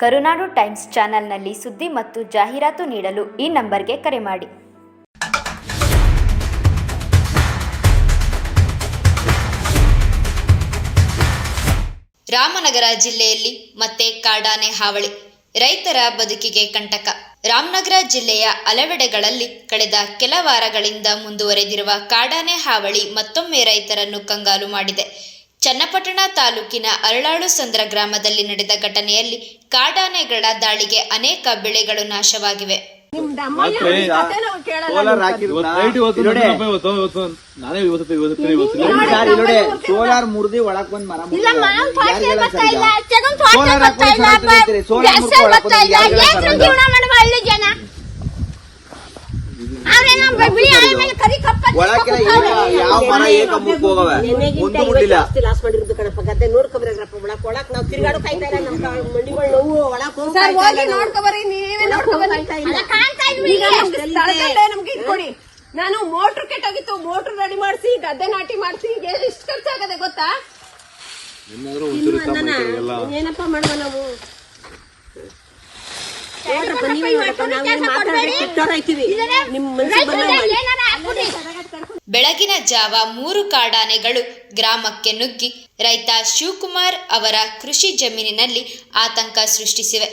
ಕರುನಾಡು times ಚಾನೆಲ್ನಲ್ಲಿ ಸುದ್ದಿ ಮತ್ತು ಜಾಹೀರಾತು ನೀಡಲು ಈ ನಂಬರ್ಗೆ ಕರೆ ಮಾಡಿ. ರಾಮನಗರ ಜಿಲ್ಲೆಯಲ್ಲಿ ಮತ್ತೆ ಕಾಡಾನೆ ಹಾವಳಿ, ರೈತರ ಬದುಕಿಗೆ ಕಂಟಕ. ರಾಮನಗರ ಜಿಲ್ಲೆಯ ಹಲವೆಡೆಗಳಲ್ಲಿ ಕಳೆದ ಕೆಲ ವಾರಗಳಿಂದ ಮುಂದುವರೆದಿರುವ ಕಾಡಾನೆ ಹಾವಳಿ ಮತ್ತೊಮ್ಮೆ ರೈತರನ್ನು ಕಂಗಾಲು ಮಾಡಿದೆ. ಚನ್ನಪಟ್ಟಣ ತಾಲೂಕಿನ ಅರಳಾಳು ಸಂದ್ರ ಗ್ರಾಮದಲ್ಲಿ ನಡೆದ ಘಟನೆಯಲ್ಲಿ ಕಾಡಾನೆಗಳ ದಾಳಿಗೆ ಅನೇಕ ಬೆಳೆಗಳು ನಾಶವಾಗಿವೆ. ಸೋಲಾರ್ ಇವತ್ತು ಇವತ್ತು ಒಳಕ್ಕೆ ಯಾವ- ಯಾವ ಮರ ಏಕ ಮುಕ್ ಹೋಗವೆ? ಒಂದು ಮುಟ್ಟಿಲ್ಲ. ಲಾಸ್ ಮಾಡಿರೋದು ಕಣಪ್ಪ ಗದ್ದೆ ನೋಡ್ಕೊಬರಪ್ಪ ಒಳಕ್ ಒಳಕ್ ನಾವು ತಿರ್ಗಾಡೋ ಕಾಯ್ತಾ ಇಲ್ಲ ನಮ್ ಮಂಡಿಗಳು ನೋವು ಒಳಕ್ ಹೋಗಿ ನಾವು. ನೋಡ್ಕೊಬರಿ ನೋಡ್ಕೊಬರಿ. ನಾನು ಮೋಟ್ರ್ ಕೆಟ್ಟೋಗಿತ್ತು ಮೋಟ್ರ್ ರೆಡಿ ಮಾಡಿಸಿ ಗದ್ದೆ ನಾಟಿ ಮಾಡಿಸಿ ಎಷ್ಟು ಖರ್ಚಾಗದೆ ಗೊತ್ತಾ? ಏನಪ್ಪ ಮಾಡುವ ನಾವು? ನೀವೇ ಬೆಳಗಿನ ಜಾವ ಮೂರು ಕಾಡಾನೆಗಳು ಗ್ರಾಮಕ್ಕೆ ನುಗ್ಗಿ ರೈತ ಶಿವಕುಮಾರ್ ಅವರ ಕೃಷಿ ಜಮೀನಿನಲ್ಲಿ ಆತಂಕ ಸೃಷ್ಟಿಸಿವೆ.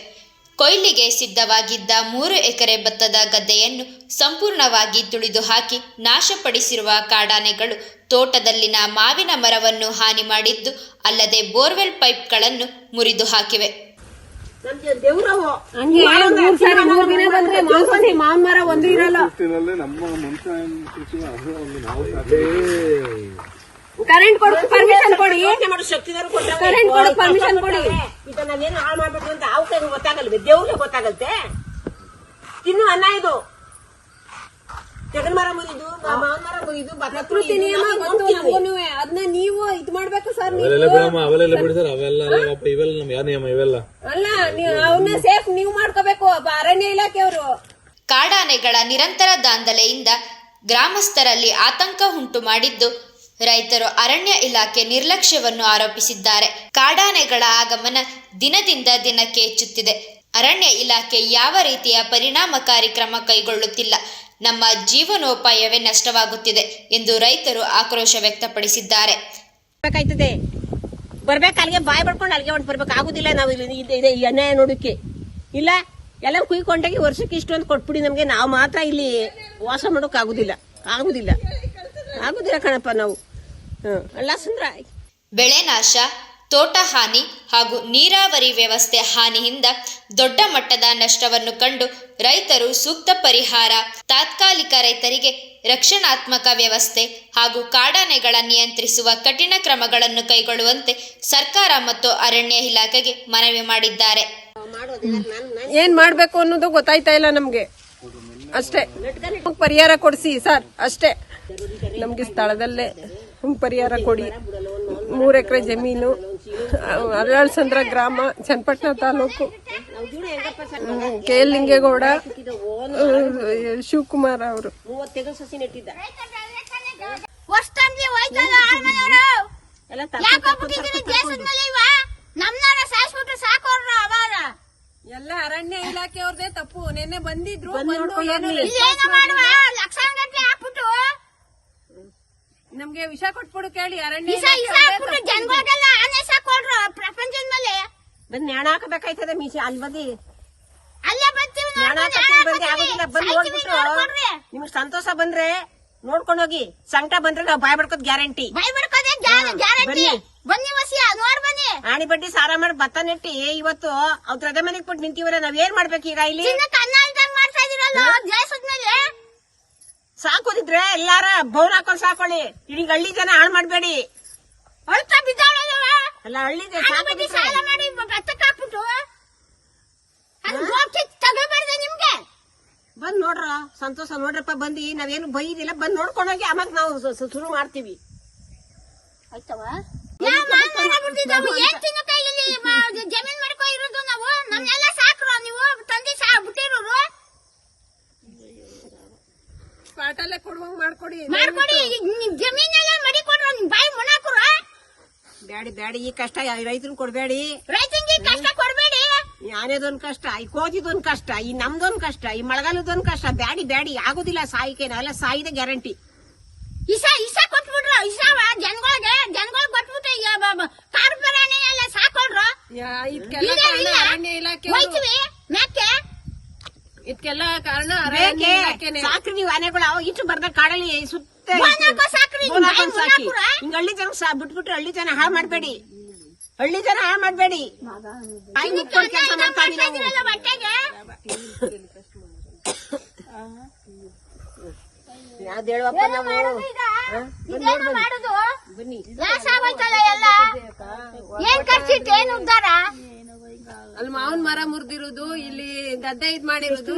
ಕೊಯ್ಲಿಗೆ ಸಿದ್ಧವಾಗಿದ್ದ ಮೂರು ಎಕರೆ ಭತ್ತದ ಗದ್ದೆಯನ್ನು ಸಂಪೂರ್ಣವಾಗಿ ತುಳಿದು ಹಾಕಿ ನಾಶಪಡಿಸಿರುವ ಕಾಡಾನೆಗಳು ತೋಟದಲ್ಲಿನ ಮಾವಿನ ಮರವನ್ನು ಹಾನಿ ಮಾಡಿದ್ದು ಅಲ್ಲದೆ ಬೋರ್ವೆಲ್ ಪೈಪ್ಗಳನ್ನು ಮುರಿದು ಹಾಕಿವೆ ನಮ್ಗೆ ದೇವ್ರವು. ಹಂಗೆ ಮೂರ್ ಸಾರಿ ಮೂರ್ ದಿನ ಬಂದ್ರೆ ಮಾಂಸಸಿ ಮಾವಿನ ಮರ ಒಂದು ಇರಲ್ಲ ನಮ್ಮ ಮನುಷ್ಯ ನಾವು ಕರೆಂಟ್ ಕೊಡು ಪರ್ಮಿಷನ್ ಕೊಡಿ. ಕರೆಂಟ್ ಕೊಡು, ಪರ್ಮಿಷನ್ ಕೊಡಿ. ಇದನ್ನ ನಾವೇನು ಹಾಳು ಮಾಡ್ಬೇಕು ಅಂತ ಅವ್ರ ಕೈಗೆ ಗೊತ್ತಾಗಲ್ವೇ? ದೇವ್ರಿಗೆ ಗೊತ್ತಾಗಲ್ತೆ? ತಿನ್ನು ಅನ್ನ ಇದು. ತೆಗನ್ ಮರ ಮುರಿದು ಮಾವಿನ ಮರ ಮುರಿದು ಭತ್ತ ಪ್ರಕೃತಿ ನಿಯಮ ಗೊತ್ತು ನೋಡ್ತೀವಿ. ಅದನ್ನ ನೀವು. ಇದ್ ಮಾಡ್ಬೇಕು ಸರ್ ಅವೆಲ್ಲ ನೀವು ಬಿಡಮ್ಮ ಅವೆಲ್ಲ ಬಿಡಿ ಸರ್ ಅವೆಲ್ಲ ಅಪ್ಪ ಇವೆಲ್ಲ ನಮ್ ಯಾವ ನಿಯಮ ಇವೆಲ್ಲ? ಅಲ್ಲ ನೀವು ಅವನ್ನ ಸೇಫ್ ನೀವು ಮಾಡ್ಕೋಬೇಕು ಒಬ್ಬ ಅರಣ್ಯ ಇಲಾಖೆಯವರು ಕಾಡಾನೆಗಳ ನಿರಂತರ ದಾಂಧಲೆಯಿಂದ ಗ್ರಾಮಸ್ಥರಲ್ಲಿ ಆತಂಕ ಉಂಟು ಮಾಡಿದ್ದು. ರೈತರು ಅರಣ್ಯ ಇಲಾಖೆ ನಿರ್ಲಕ್ಷ್ಯವನ್ನು ಆರೋಪಿಸಿದ್ದಾರೆ. ಕಾಡಾನೆಗಳ ಆಗಮನ ದಿನದಿಂದ ದಿನಕ್ಕೆ ಹೆಚ್ಚುತ್ತಿದೆ. ಅರಣ್ಯ ಇಲಾಖೆ ಯಾವ ರೀತಿಯ ಪರಿಣಾಮಕಾರಿ ಕ್ರಮ ಕೈಗೊಳ್ಳುತ್ತಿಲ್ಲ. ನಮ್ಮ ಜೀವನೋಪಾಯವೇ ನಷ್ಟವಾಗುತ್ತಿದೆ ಎಂದು ರೈತರು ಆಕ್ರೋಶ ವ್ಯಕ್ತಪಡಿಸಿದ್ದಾರೆ. ಬೇಕಾಯ್ತದೆ ಬರ್ಬೇಕು? ಅಲ್ಲಿಗೆ ಬಾಯ್ ಬಡ್ಕೊಂಡು ಅಲ್ಲಿಗೆ ಹೊಂಟ್ ಬರ್ಬೇಕು. ಆಗುದಿಲ್ಲ ನಾವು ಇಲ್ಲಿ ಈ ಅನ್ಯಾಯ ನೋಡಕ್ಕೆ ಇಲ್ಲ ಎಲ್ಲ ಕುಯ್ಕೊಂಡಾಗಿ ವರ್ಷಕ್ಕೆ ಇಷ್ಟು ಅಂತ ಕೊಟ್ಬಿಡಿ ನಮಗೆ. ನಾವು ಮಾತ್ರ ಇಲ್ಲಿ ವಾಸ ಮಾಡೋಕೆ ಆಗುದಿಲ್ಲ. ಆಗುದಿಲ್ಲ. ಆಗುದಿಲ್ಲ ಕಣಪ್ಪ ನಾವು. ಹ್ಮ್. ಅಲ್ಲ ಸುಂದ್ರ ಬೆಳೆ ನಾಶ ತೋಟ ಹಾನಿ ಹಾಗೂ ನೀರಾವರಿ ವ್ಯವಸ್ಥೆ ಹಾನಿಯಿಂದ ದೊಡ್ಡ ಮಟ್ಟದ ನಷ್ಟವನ್ನು ಕಂಡು ರೈತರು ಸೂಕ್ತ ಪರಿಹಾರ, ತಾತ್ಕಾಲಿಕ ರೈತರಿಗೆ ರಕ್ಷಣಾತ್ಮಕ ವ್ಯವಸ್ಥೆ ಹಾಗೂ ಕಾಡಾನೆಗಳ ನಿಯಂತ್ರಿಸುವ ಕಠಿಣ ಕ್ರಮಗಳನ್ನು ಕೈಗೊಳ್ಳುವಂತೆ ಸರ್ಕಾರ ಮತ್ತು ಅರಣ್ಯ ಇಲಾಖೆಗೆ ಮನವಿ ಮಾಡಿದ್ದಾರೆ. ಏನ್ ಮಾಡಬೇಕು ಅನ್ನೋದು ಗೊತ್ತಾಯ್ತಾ ಇಲ್ಲ ನಮ್ಗೆ. ಅಷ್ಟೇ. ಪರಿಹಾರ ಕೊಡಿಸಿ ಸರ್, ಅಷ್ಟೇ. ನಮ್ಗೆ ಸ್ಥಳದಲ್ಲೇ ಪರಿಹಾರ ಕೊಡಿ. ಮೂರು ಎಕರೆ ಜಮೀನು. ಅರಳಸಂದ್ರ ಗ್ರಾಮ ಚನ್ನಪಟ್ಟಣ ತಾಲೂಕು. ಕೆ ಎಲ್ ಲಿಂಗೇಗೌಡ ಶಿವಕುಮಾರ್ ಅವರು. ಎಲ್ಲ ಅರಣ್ಯ ಇಲಾಖೆಯವ್ರದೇ ತಪ್ಪು. ನಿನ್ನೆ ಬಂದಿದ್ರು ನಮ್ಗೆ ವಿಷ ಕೊಟ್ಬಿಡು ಕೇಳಿ ಅರಣ್ಯ ಪ್ರಪಂಚದ ಮೇಲೆ? ಬಂದ್ ನ್ಯಾಣ ಹಾಕಬೇಕಾಯ್ತದ ಮೀಸೆ ಅಲ್ಲಿ ಬಂದಿ. ಅಲ್ಲೇ ಬರ್ತೀವಿ ನ್ಯಾಣ ಹಾಕತ್ತೀವಿ ಬಂದಿ ಆಗುದಿಲ್ಲ ಬಂದ್ ಸಾಯ್ತೀವಿ ನೋಡ್ಬಿಟ್ರು. ನಿಮ್ಗೆ ಸಂತೋಷ ಬಂದ್ರೆ ನೋಡ್ಕೊಂಡು ಹೋಗಿ ಸಂಕಟ ಬಂದ್ರೆ ನಾವು ಬಾಯ್ ಬಡ್ಕೋದ್ ಗ್ಯಾರಂಟಿ. ಬಾಯ್ ಬಿಡ್ಕೋದೆ ಗ್ಯಾರಂಟಿ. ಬನ್ನಿ. ಬನ್ನಿ ವಸಿಯ ನೋಡ್ ಬನ್ನಿ. ಆಣಿ ಬಡ್ಡಿ ಸಾರ ಮಾಡಿ ಭತ್ತ ನೆಟ್ಟಿ ಇವತ್ತು ಅವ್ರ ಅದೇ ಮನೆಗೆ ಬಿಟ್ಟು ನಿಂತೀವ್ರೆ ನಾವ್ ಏನ್ ಮಾಡ್ಬೇಕು ಈಗ ಇಲ್ಲಿ? ಸಾಕೋದಿದ್ರೆ ಎಲ್ಲಾರ ಬೌನ್ ಹಾಕೊಂಡ್ ಸಾಕೊಳ್ಳಿ. ಇಡೀ ಹಳ್ಳಿ ಜನ ಹಾಳು ಮಾಡ್ಬೇಡಿ. ಅಳ್ತಾ ಬಿದ್ದಾಳಲ್ಲ ಅಲ್ಲ ಹಳ್ಳಿಗೆ ಬಡ್ಡಿ ಸಾಲ ಮಾಡಿ ಭತ್ತಕ್ಕೆ ಹಾಕ್ಬಿಟ್ಟು. ತಗೋಬಾರ್ದೆ ನಿಮ್ಗೆ? ಬಂದ್ ನೋಡ್ರ ಸಂತೋಷ ನೋಡ್ರಪ್ಪ ಬಂದಿ. ನಾವೇನು ಬೈದಿಲ್ಲ ಬಂದ್ ನೋಡ್ಕೊಂಡೋಗಿ ಆಮೇಲೆ ನಾವು ಶುರು ಮಾಡ್ತೀವಿ. ಇಲ್ಲಿ ಜಮೀನ್ ಮಾಡ್ಕೊ ಇರೋದು ನಾವು? ನಮ್ನೆಲ್ಲ ಸಾಕ್ರು ನೀವು? ತಂದೆ ಸಾ ಬಿಟ್ಟಿರೋರು? ಸ್ಪಾಟಲ್ಲೇ ಕೊಡುವಂಗ್ ಮಾಡ್ಕೊಡಿ. ಮಾಡ್ಕೊಡಿ ಜಮೀನ್ ಎಲ್ಲ ಜಮೀನೆಲ್ಲ ಮಡಿ ಕೊಡ್ರು ನಿಮ್ ಬಾಯಿ ಮುಣಾಕರು ಬ್ಯಾಡಿ ಬ್ಯಾಡಿ ಈ ಕಷ್ಟ ರೈತರು ಕೊಡ್ಬೇಡಿ. ರೈತಂಗೆ ಕಷ್ಟ ಕೊಡ್ಬೇಡಿ. ಆನೆದೊಂದ್ ಕಷ್ಟ ಈ ಕೋತಿದೊಂದ್ ಕಷ್ಟ ಈ ನಮ್ದೊಂದ್ ಕಷ್ಟ ಈ ಮಳೆಗಾಲದೊಂದ್ ಕಷ್ಟ ಬ್ಯಾಡಿ ಬ್ಯಾಡಿ ಆಗುದಿಲ್ಲ ಸಾಯಿಕೆ ಅಲ್ಲ ಸಾಯಿದೆ ಗ್ಯಾರಂಟಿ. ಇಸ ಇಸ ಕೊಟ್ಬಿಟ್ರು ಇಸ ಜನಗಳಿಗೆ ಜನಗಳಿಗೆ ಕೊಟ್ಬಿಟ್ಟು ಕಾರ್ಪೊರೇಣಿ ಎಲ್ಲ ಸಾಕೊಳ್ರು. ಮ್ಯಾಕೆ? ಇದಕ್ಕೆಲ್ಲ ಕಾರಣ ಸಾಕ್ರಿ ನೀವು ಆನೆಗಳು ಇಟ್ಟು ಬರ್ದ ಕಾಡಲ್ಲಿ ಸುತ್ತ ಸಾಕಿ ಹಳ್ಳಿ ಜನ ಸಾ ಬಿಟ್ಬಿಟ್ಟು ಹಳ್ಳಿ ಜನ ಹಾಳು ಮಾಡ್ಬೇಡಿ. ಹಳ್ಳಿ ಜನ ಹಾಳು ಮಾಡ್ಬೇಡಿ. ನಾವು. ಯಾವ್ದ್ ಹೇಳುವಪ್ಪ ಬನ್ನಿ ಏನ್ ಖರ್ಚಿಟ್ಟು ಏನ್ ಉದ್ದಾರ ಅಲ್ಲಿ ಮಾವನ್ ಮರ ಮುರಿದಿರೋದು ಇಲ್ಲಿ ಗದ್ದೆ ಇದ್ ಮಾಡಿರೋದು.